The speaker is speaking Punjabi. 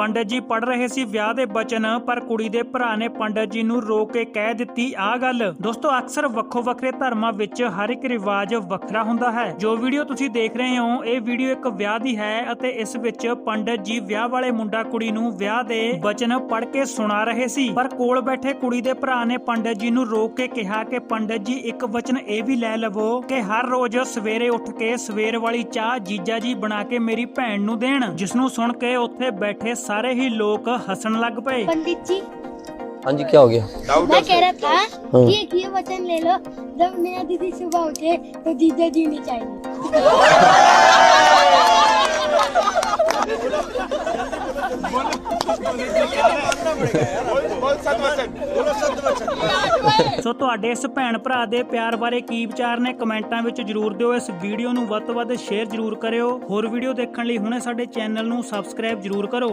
ਪੰਡਤ ਜੀ ਪੜ ਰਹੇ ਸੀ ਵਿਆਹ ਦੇ ਬਚਨ, ਪਰ ਕੁੜੀ ਦੇ ਭਰਾ ਨੇ ਪੰਡਤ ਜੀ ਨੂੰ ਰੋਕ ਕੇ ਕਹਿ ਦਿੱਤੀ, ਆਹ ਗੱਲ। ਦੋਸਤੋ, ਅਕਸਰ ਵੱਖੋ ਵੱਖਰੇ ਧਰਮਾਂ ਵਿੱਚ ਹਰ ਇੱਕ ਰਿਵਾਜ ਵੱਖਰਾ ਹੁੰਦਾ ਹੈ। ਜੋ ਵੀਡੀਓ ਤੁਸੀਂ ਦੇਖ ਰਹੇ ਹੋ, ਇਹ ਵੀਡੀਓ ਇੱਕ ਵਿਆਹ ਦੀ ਹੈ ਅਤੇ ਇਸ ਵਿੱਚ ਪੰਡਤ ਜੀ ਵਿਆਹ ਵਾਲੇ ਮੁੰਡਾ ਕੁੜੀ ਨੂੰ ਵਿਆਹ ਦੇ ਬਚਨ ਪੜ ਕੇ ਸੁਣਾ ਰਹੇ ਸੀ। ਪਰ ਕੋਲ ਬੈਠੇ ਕੁੜੀ ਦੇ ਭਰਾ ਨੇ ਪੰਡਤ ਜੀ ਨੂੰ ਰੋਕ ਕੇ ਕਿਹਾ ਕਿ ਪੰਡਤ ਜੀ, ਇੱਕ ਵਚਨ ਇਹ ਵੀ ਲੈ ਲਵੋ ਕਿ ਹਰ ਰੋਜ਼ ਸਵੇਰੇ ਉੱਠ ਕੇ ਸਵੇਰ ਵਾਲੀ ਚਾਹ ਜੀਜਾ ਜੀ ਬਣਾ ਕੇ ਮੇਰੀ ਭੈਣ ਨੂੰ ਦੇਣ। ਜਿਸ ਨੂੰ ਸੁਣ ਕੇ ਉੱਥੇ ਬੈਠੇ ਸਾਰੇ ਹੀ ਲੋਕ ਹੱਸਣ ਲੱਗ ਪਏ पंडित जी हाँ जी क्या हो गया मैं कह रहा था हाँ। कि एक ये वचन ले लो जब नया दीदी सुबह उठे तो जीजा जी नहीं चाहिए ਸੋ ਤੁਹਾਡੇ ਇਸ ਭੈਣ ਭਰਾ ਦੇ ਪਿਆਰ ਬਾਰੇ ਕੀ ਵਿਚਾਰ ਨੇ ਕਮੈਂਟਾਂ ਵਿੱਚ ਜਰੂਰ ਦਿਓ ਇਸ ਵੀਡੀਓ ਨੂੰ ਵੱਧ ਤੋਂ ਵੱਧ ਸ਼ੇਅਰ ਜਰੂਰ ਕਰਿਓ ਹੋਰ ਵੀਡੀਓ ਦੇਖਣ ਲਈ ਹੁਣੇ ਸਾਡੇ ਚੈਨਲ ਨੂੰ ਸਬਸਕ੍ਰਾਈਬ ਜਰੂਰ ਕਰੋ